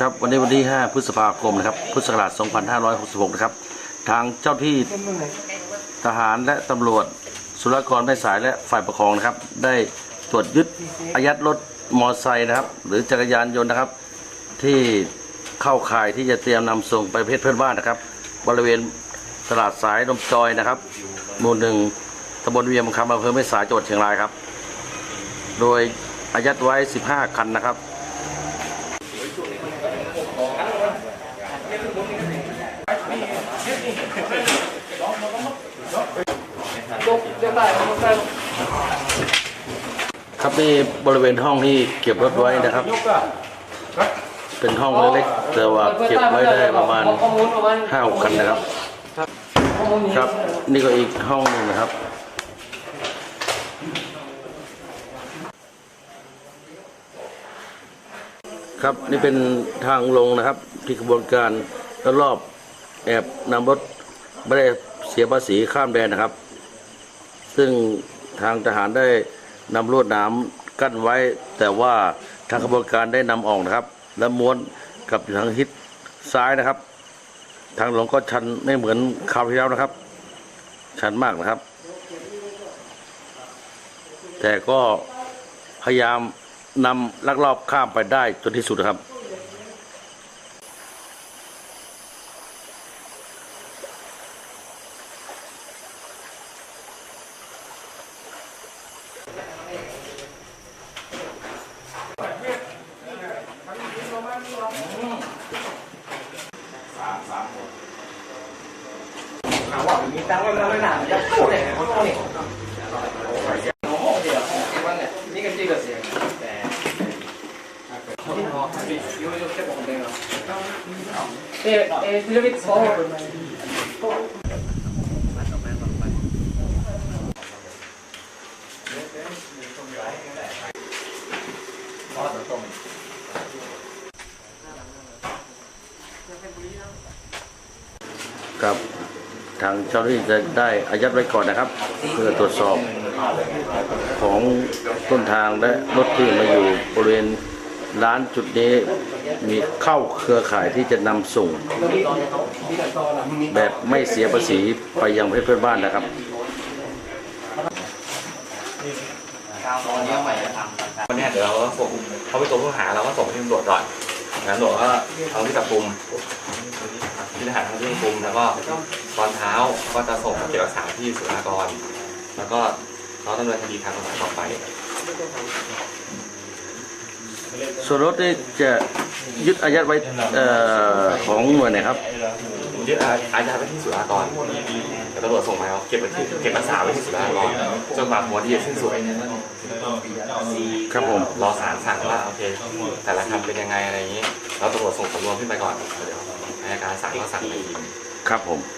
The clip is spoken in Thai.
ครับวันนี้วันที่ 5 พฤษภาคมนะครับพุทธศักราช 2566 นะครับ ทางเจ้าที่ทหารและตำรวจสุรากรแม่สายและฝ่ายปกครองนะครับ ได้ตรวจยึดอายัดรถมอเตอร์ไซค์นะครับ หรือจักรยานยนต์นะครับ ที่เข้าข่ายที่จะเตรียมนำส่งไปประเทศเพื่อนบ้านนะครับ บริเวณตลาดสายลมจอยนะครับหมู่หนึ่งตำบลเวียงคำอำเภอแม่สายจังหวัดเชียงรายครับ โดยอายัดไว้ 15 คันนะครับ ครับนี่บริเวณห้องที่เก็บรถไว้นะครับ เป็นห้องเล็กๆแต่ว่าเก็บไว้ได้ประมาณห้าหกคันนะครับ ครับนี่ก็อีกห้องหนึ่งนะครับ ครับนี่เป็นทางลงนะครับ ที่กระบวนการล้วรอบแอบนำรถไม่ได้เสียภาษีข้ามแดนนะครับ ซึ่งทางทหารได้นำลวดหน้ำกั้นไว้ แต่ว่าทางกระบวนการได้นำออกนะครับ และม้วนกับอยู่ทางทิศซ้ายนะครับ ทางหลวงก็ชันไม่เหมือนคราวที่แล้วนะครับ ชันมากนะครับ แต่ก็พยายาม นำลักลอบข้ามไปได้จนที่สุดนะครับ Det är till ครับทางเจ้าหน้าที่จะได้อายัดไว้ก่อนนะครับ เพื่อตรวจสอบของต้นทางและรถที่มาอยู่บริเวณ ร้านจุดนี้มีเข้าเครือข่ายที่จะนำส่ง แบบไม่เสียภาษีไปยังประเทศเพื่อนบ้านนะครับวันนี้เดี๋ยวเราก็ส่งเขาไปตัวผู้หาเราก็ส่งที่ตำรวจก่อนแล้วตำรวจก็เอาที่จับกุมที่ทหารทำที่จับกุมแล้วก็ตอนเช้าก็จะส่งเก็บรักษาที่สุรากร แล้วก็เราดำเนินคดีทางกฎหมายต่อไป ส่วนรถนี่จะยึดอายัดไว้เอ่อของหน่วยไหนครับยึดอาอายัดไว้ที่สุรากรแต่ตำรวจส่งมาเอาเก็บไว้ที่เก็บรักษาไว้ที่สุรากรจนกว่าหัวที่จะสิ้นสุดครับผมรอศาลสั่งว่าโอเคแต่ละคำเป็นยังไงอะไรอย่างนี้เราตำรวจส่งสำนวนขึ้นไปก่อนเดี๋ยวอายการศาลก็สั่งไปอีกครับผมค